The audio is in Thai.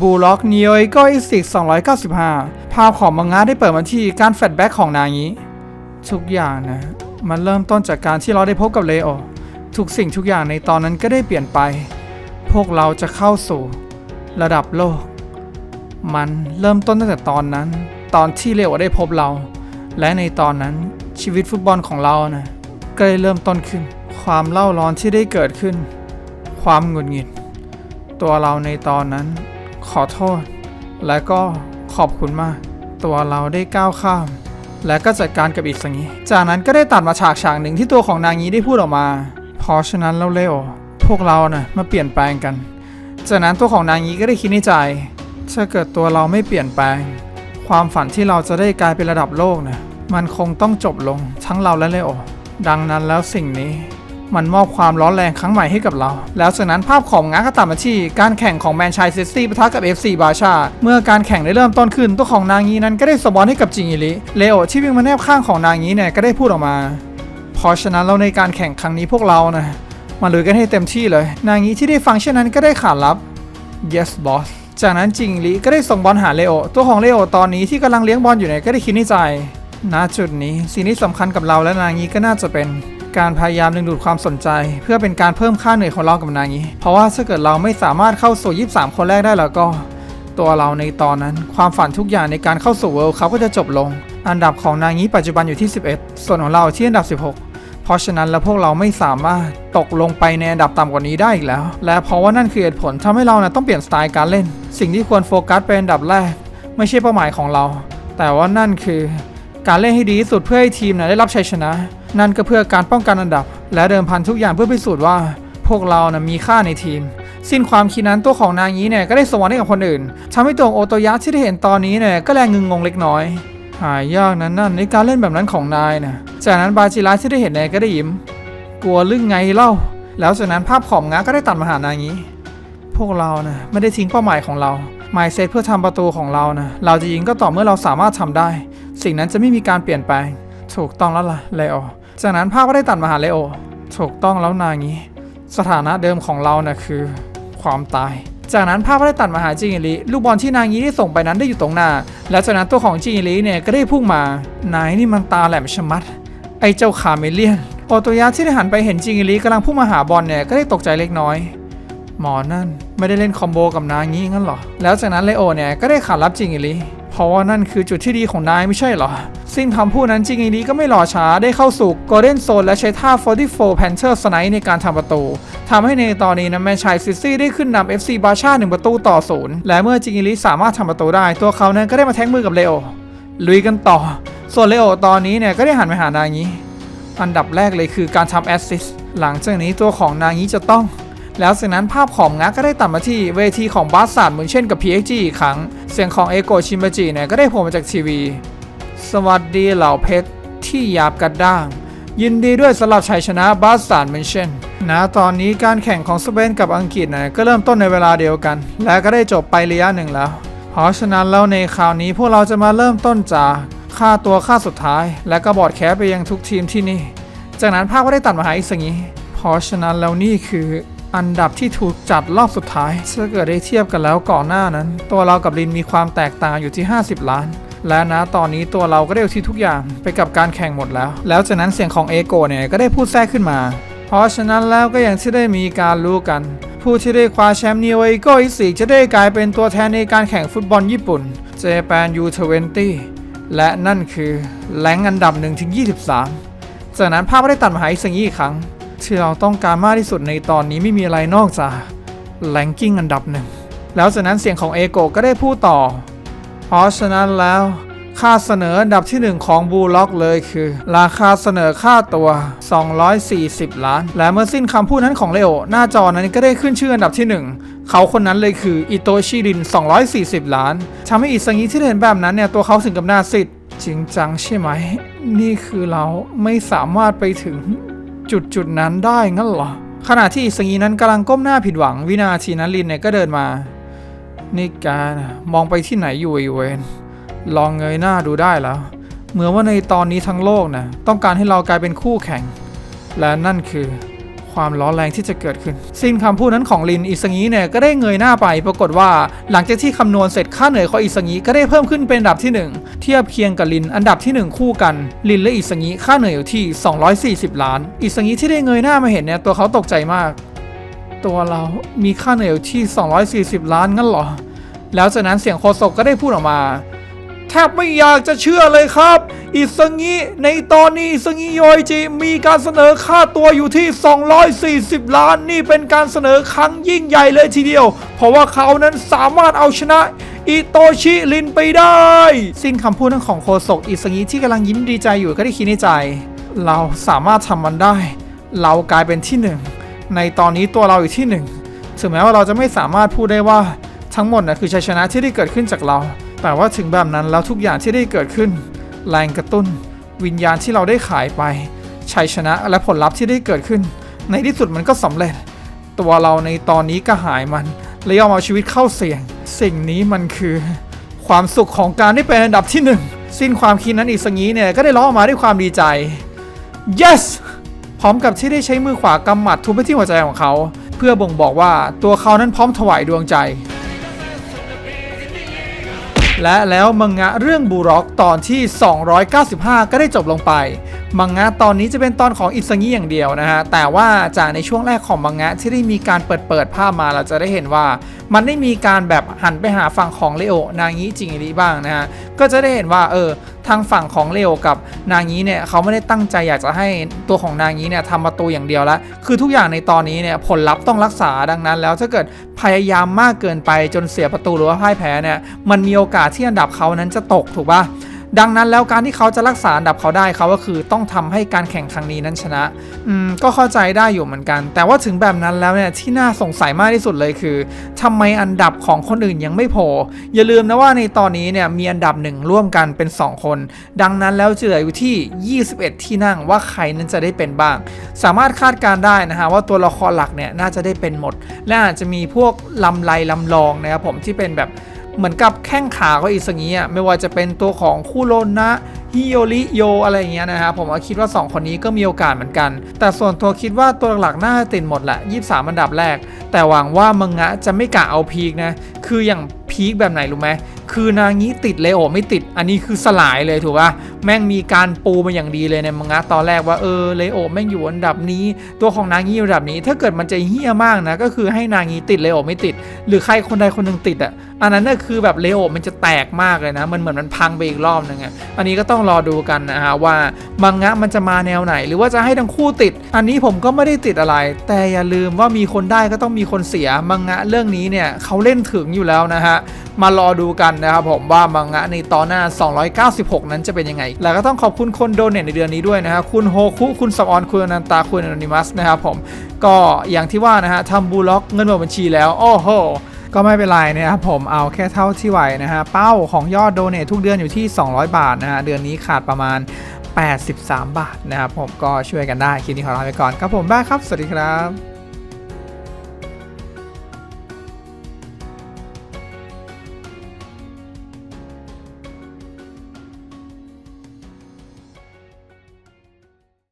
บูล็อกนิโอโกอิสิก295 ภาพของมังงะได้เปิดมาที่การแฟลชแบ็กของนางนี้ทุกอย่างนะ มันเริ่มต้นจากการที่เราได้พบกับเลโอ ทุกสิ่งทุกอย่างในตอนนั้นก็ได้เปลี่ยนไป พวกเราจะเข้าสู่ ระดับโลก มันเริ่มต้นตั้งแต่ตอนนั้น ตอนที่เลโอได้พบเรา และในตอนนั้นชีวิตฟุตบอลของเรานะก็ได้เริ่มต้นขึ้น ความเล่าร้อนที่ได้เกิดขึ้น ความหงุดหงิด ตัวเราในตอนนั้น ขอโทษ และก็ขอบคุณมาก ตัวเราได้ก้าวข้าม และก็จัดการกับอีกสังนี้จากนั้นก็ได้ตัดมาฉากฉากหนึ่งที่ตัวของนางนี้ได้พูดออกมา เพราะฉะนั้นเราเลโอพวกเรานะ่ะมาเปลี่ยนแปลงกัน จากนั้นตัวของนางนี้ก็ได้คิดในใจถ้าเกิดตัวเราไม่เปลี่ยนแปลง ความฝันที่เราจะได้กลายเป็นระดับโลกนะมันคงต้องจบลงทั้งเราและเลโอดังนั้นแล้วสิ่งนี้ มันมอบความร้อนแรงครั้งใหม่ให้กับเรา แล้วจากนั้นภาพของงาก็ตัดมาที่การแข่งของแมนชัยซิตี้ปะทะกับ FC บาชา เมื่อการแข่งได้เริ่มต้นขึ้นตัวของนางีนั้นก็ได้สบอลให้กับจิงอิลิเลโอที่วิ่งมาแนบข้างของนางีเนี่ยก็ได้พูดออกมา เพราะฉะนั้นเราในการแข่งครั้งนี้พวกเรานะมาลุยกันให้เต็มที่เลย นางีที่ได้ฟังเช่นนั้นก็ได้ขานรับ yes boss จากนั้นจิงิลิก็ได้ส่งบอลหาเลโอ ตัวของเลโอตอนนี้ที่กำลังเลี้ยงบอลอยู่เนี่ยก็ได้คิดในใจณจุดนี้สิ่งที่สำคัญกับเราและนางีก็น่าจะเป็น การพยายามดึงดูดความสนใจ เพื่อเป็นการเพิ่มค่าเหนื่อยของเรากับนางนี้เพราะว่าถ้าเกิดเราไม่สามารถเข้าสู่ 23 คนแรกได้แล้วก็ ตัวเราในตอนนั้น ความฝันทุกอย่างในการเข้าสู่เวิลด์คัพก็จะจบลง อันดับของนางนี้ปัจจุบันอยู่ที่ 11 ส่วนของเราที่อันดับ 16เพราะฉะนั้นแล้วพวกเราไม่สามารถตกลงไปในอันดับต่ำกว่านี้ได้อีกแล้ว และเพราะว่านั่นคือเหตุผลทำให้เรานะต้องเปลี่ยนสไตล์การเล่น สิ่งที่ควรโฟกัสเป็นอันดับแรก ไม่ใช่เป้าหมายของเรา แต่ว่านั่นคือ การเล่นให้ดีที่สุดเพื่อให้ทีมนะได้รับชัยชนะ นั่นก็เพื่อการป้องกันอันดับ และเดิมพันทุกอย่างเพื่อพิสูจน์ว่า พวกเรานะมีค่าในทีม สิ้นความคิดนั้นตัวของนางนี้เนี่ยก็ได้สวรรค์ให้กับคนอื่นทำให้ตัวโอโตยะที่ได้เห็นตอนนี้เนี่ยก็แรงงึงงงเล็กน้อย หายากนั้นนั่นในการเล่นแบบนั้นของนายนะจากนั้นบาจิระที่ได้เห็นเนี่ยก็ได้ยิ้ม กลัวลึ่งไงเล่า แล้วจากนั้นภาพของงาก็ได้ตัดมาหานางนี้พวกเรานะไม่ได้ทิ้งเป้าหมายของเราหมายเซตเพื่อทำประตูของเรานะเราจะยิงก็ต่อเมื่อเราสามารถทำได้ สิ่งนั้นจะไม่มีการเปลี่ยนแปลง ถูกต้องแล้วล่ะเลโอ จากนั้นภาพก็ได้ตัดมาหาเลโอ ถูกต้องแล้วนางี้ สถานะเดิมของเรานะ่ะคือ ความตาย จากนั้นภาพก็ได้ตัดมาหาจิงอิลิลูกบอลที่นางี้ได้ส่งไปนั้นได้อยู่ตรงหน้า และจากนั้นตัวของจิงอิลิเนี่ยก็ได้พุ่งมานายนี่มันตาแหลมชะมัด ไอเจ้าคาเมเลียนโอโตยะที่ได้หันไปเห็นจิงอิลิกำลังพุ่งมาหาบอลเนี่ยก็ได้ตกใจเล็กน้อยหมอนั่นไม่ได้เล่นคอมโบกับนายงี้งั้นหรอ แล้วจากนั้นเลโอเนี่ยก็ได้ขารับจิงอิลิ เพราะว่านั่นคือจุดที่ดีของนายไม่ใช่เหรอ ซึ่งคำพูดนั้นจริงอิลิก็ไม่รอช้าได้เข้าสู่โกลเด้นโซนและใช้ท่า 44 Panther Snipe ในการทำประตูทำให้ในตอนนี้นะแมนชัยซิตี้ได้ขึ้นนำ FC บาชา1ประตูต่อศูนย์และเมื่อจิงอิลิสามารถทำประตูได้ ตัวเขานั้นก็ได้มาแทงมือกับเลโอลุยกันต่อ ส่วนเลโอตอนนี้เนี่ยก็ได้หันไปหานางงี้ อันดับแรกเลยคือการทำแอสซิสต์หลังจากนี้ตัวของนางนี้จะต้อง แล้วจากนั้นภาพของงักก็ได้ตัดมาที่เวทีของบาสซาร์ดเหมือนเช่นกับ PXG อีกครั้ง เสียงของเอโกชิมบาจิเนี่ยก็ได้โผล่มาจากทีวี สวัสดีเหล่าเพชรที่หยาบกระด้าง ยินดีด้วยสำหรับชัยชนะบาสซาร์ดเหมือนเช่นนะตอนนี้การแข่งของสเปนกับอังกฤษนะก็เริ่มต้นในเวลาเดียวกัน และก็ได้จบไประยะหนึ่งแล้ว เพราะฉะนั้นแล้วในคราวนี้พวกเราจะมาเริ่มต้นจากค่าตัวค่าสุดท้าย และก็บอดแคสไปยังทุกทีมที่นี่ จากนั้นภาพก็ได้ตัดมาหาอิสงิเพราะฉะนั้นแล้วนี่คือ อันดับที่ถูกจัดรอบสุดท้ายถ้าเกิดได้เทียบกันแล้วก่อนหน้านั้น ตัวเรากับลินมีความแตกต่างอยู่ที่ 50 ล้าน และนะตอนนี้ตัวเราก็ได้อุที่ทุกอย่างไปกับการแข่งหมดแล้ว แล้วจากนั้นเสียงของเอโกเนี่ยก็ได้พูดแทรกขึ้นมา เพราะฉะนั้นแล้วก็อย่างที่ได้มีการรู้กัน ผู้ที่ได้คว้าแชมป์นิโอเอโกอิสิจะได้กลายเป็นตัวแทนในการแข่งฟุตบอลญี่ปุ่น Japan U20 และนั่นคือแรงอันดับ1ถึง23 จากนั้นภาพก็ได้ตัดมาหาอิซึงิอีกครั้ง ที่เราต้องการมากที่สุดในตอนนี้ไม่มีอะไรนอกจากแรงกิ้งอันดับหนึ่ง แล้วจากนั้นเสียงของเอโกก็ได้พูดต่อ เพราะฉะนั้นแล้วค่าเสนออันดับที่ 1 ของบูล็อกเลยคือ ราคาเสนอค่าตัว 240 ล้าน และเมื่อสิ้นคำพูดนั้นของเลโอ หน้าจอนั้นก็ได้ขึ้นชื่ออันดับที่ 1 เขาคนนั้นเลยคืออิโตชิริน 240 ล้านทำให้อิซังิที่เห็นแบบนั้นเนี่ย ตัวเขาถึงกับหน้าซิดจริงจังใช่ไหม นี่คือเราไม่สามารถไปถึง จุดจุดนั้นได้งั้นเหรอขณะที่อิสงีนั้นกำลังก้มหน้าผิดหวัง วินาทีนั้นลินเนี่ยก็เดินมา นี่การมองไปที่ไหนอยู่ไอเวนลองเงยหน้าดูได้แล้ว เหมือนว่าในตอนนี้ทั้งโลกนะต้องการให้เรากลายเป็นคู่แข่ง และนั่นคือ ความร้อนแรงที่จะเกิดขึ้น สิ้นคำพูดนั้นของลินอิสงีเนี่ยก็ได้เงยหน้าไป ปรากฏว่าหลังจากที่คำนวณเสร็จค่าเหนื่อยของอิสงีก็ได้เพิ่มขึ้นเป็นอันดับที่หนึ่งเทียบเคียงกับลินอันดับที่หนึ่งคู่กัน ลินและอิสงีค่าเหนื่อยอยู่ที่ 240 ล้าน อิสงีที่ได้เงยหน้ามาเห็นเนี่ยตัวเขาตกใจมาก ตัวเรามีค่าเหนื่อยอยู่ที่ 240 ล้านงั้นเหรอแล้วจากนั้นเสียงโคศกก็ได้พูดออกมา แทบไม่อยากจะเชื่อเลยครับ อิสงิในตอนนี้อิสงิโยอิจิมีการเสนอค่าตัวอยู่ที่ 240 ล้านนี่เป็นการเสนอครั้งยิ่งใหญ่เลยทีเดียว เพราะว่าเขานั้นสามารถเอาชนะอิโตชิลินไปได้ สิ้นคำพูดนั้นของโคศกอิสงิที่กำลังยิ้มดีใจอยู่ก็ได้คิดในใจ เราสามารถทำมันได้ เรากลายเป็นที่หนึ่งในตอนนี้ตัวเราอยู่ที่หนึ่งถึงแม้ว่าเราจะไม่สามารถพูดได้ว่าทั้งหมดนะคือชัยชนะที่ได้เกิดขึ้นจากเรา แต่ว่าถึงแบบนั้นแล้วทุกอย่างที่ได้เกิดขึ้น แรงกระตุ้น วิญญาณที่เราได้ขายไปชัยชนะและผลลัพธ์ที่ได้เกิดขึ้น ในที่สุดมันก็สำเร็จ ตัวเราในตอนนี้ก็หายมันและยอมเอาชีวิตเข้าเสี่ยง สิ่งนี้มันคือ ความสุขของการได้เป็นอันดับที่หนึ่งสิ้นความคิดนั้นอีกสักงี้เนี่ยก็ได้ร้องออกมาด้วยความดีใจ yes พร้อมกับที่ได้ใช้มือขวากำหมัดทุบไปที่หัวใจของเขา เพื่อบ่งบอกว่าตัวเขานั้นพร้อมถวายดวงใจ และแล้วมังงะเรื่องบูร็อกตอนที่ 295 ก็ได้จบลงไป มังงะตอนนี้จะเป็นตอนของอิสงิอย่างเดียวนะฮะ แต่ว่าจากในช่วงแรกของมังงะที่ได้มีการเปิดเปิดภาพมาเราจะได้เห็นว่า มันได้มีการแบบหันไปหาฝั่งของเลโอนางิจริงดีบ้างนะฮะ ก็จะได้เห็นว่าเออ ทางฝั่งของเลโอกับนางงี้เนี่ยเขาไม่ได้ตั้งใจอยากจะให้ตัวของนางงี้เนี่ยทำประตูอย่างเดียวละคือทุกอย่างในตอนนี้เนี่ยผลลัพธ์ต้องรักษาดังนั้น แล้วถ้าเกิดพยายามมากเกินไปจนเสียประตูหรือว่าพ่ายแพ้เนี่ยมันมีโอกาสที่อันดับเขานั้นจะตกถูกปะ ดังนั้นแล้วการที่เขาจะรักษาอันดับเขาได้เขาก็คือต้องทำให้การแข่งครั้งนี้นั้นชนะ อืมก็เข้าใจได้อยู่เหมือนกัน แต่ว่าถึงแบบนั้นแล้วเนี่ยที่น่าสงสัยมากที่สุดเลยคือทำไมอันดับของคนอื่นยังไม่โผล่อย่าลืมนะว่าในตอนนี้เนี่ยมีอันดับหนึ่งร่วมกันเป็น 2 คน ดังนั้นแล้วจะเหลืออยู่ที่ 21 ที่นั่งว่าใครนั้นจะได้เป็นบ้าง สามารถคาดการได้นะฮะว่าตัวละครหลักเนี่ยน่าจะได้เป็นหมด และอาจจะมีพวกลำไรลำลองนะครับผมที่เป็นแบบ เหมือนกับแข้งขาก็อีกสักงี้อะไม่ว่าจะเป็นตัวของคุโรนะฮิโยริโยอะไรอย่างเงี้ยนะครับผมก็คิดว่า 2 คนนี้ก็มีโอกาสเหมือนกัน แต่ส่วนตัวคิดว่าตัวหลักๆน่าจะติดหมดแหละ23 อันดับแรก แต่หวังว่ามังงะจะไม่กะเอาพีคนะ คืออย่างพีคแบบไหนรู้ไหมคือนางงี้ติดเลโอไม่ติดอันนี้คือสลายเลยถูกป่ะแม่งมีการปูมาอย่างดีเลยในมังงะตอนแรกว่าเออเลโอแม่งอยู่อันดับนี้ ตัวของนางงี้อยู่อันดับนี้ ถ้าเกิดมันจะเฮี้ยมากนะก็คือให้นางงี้ติดเลโอไม่ติด หรือใครคนใดคนหนึ่งติดอะอันนั้นน่ะคือแบบเลโอมันจะแตกมากเลยนะ มันเหมือนมันพังไปอีกรอบนึงอะอันนี้ก็ต้องรอดูกันนะฮะว่ามังงะมันจะมาแนวไหน หรือว่าจะให้ทั้งคู่ติด อันนี้ผมก็ไม่ได้ติดอะไร แต่อย่าลืมว่ามีคนได้ก็ต้องมีคนเสียมังงะเรื่องนี้เนี่ยเขาเล่นถึงอยู่แล้วนะฮะมารอดูกันนะครับผมว่ามังงะในตอนหน้า 296 นั้นจะเป็นยังไง แล้วก็ต้องขอบคุณคนโดเนทในเดือนนี้ด้วยนะฮะคุณโฮคุคุณสมออนคุณอนันตาคุณอนิมัสนะครับผมก็อย่างที่ว่านะฮะทำบูล็อกเงินหมดบัญชีแล้ว โอ้โห ก็ไม่เป็นไรนะครับผมเอาแค่เท่าที่ไหวนะฮะเป้าของยอดโดเนททุกเดือนอยู่ที่ 200 บาทนะฮะเดือนนี้ขาดประมาณ 83 บาทนะครับผมก็ช่วยกันได้คลิปนี้ขอลาไปก่อนครับผมบ้าครับ สวัสดีครับ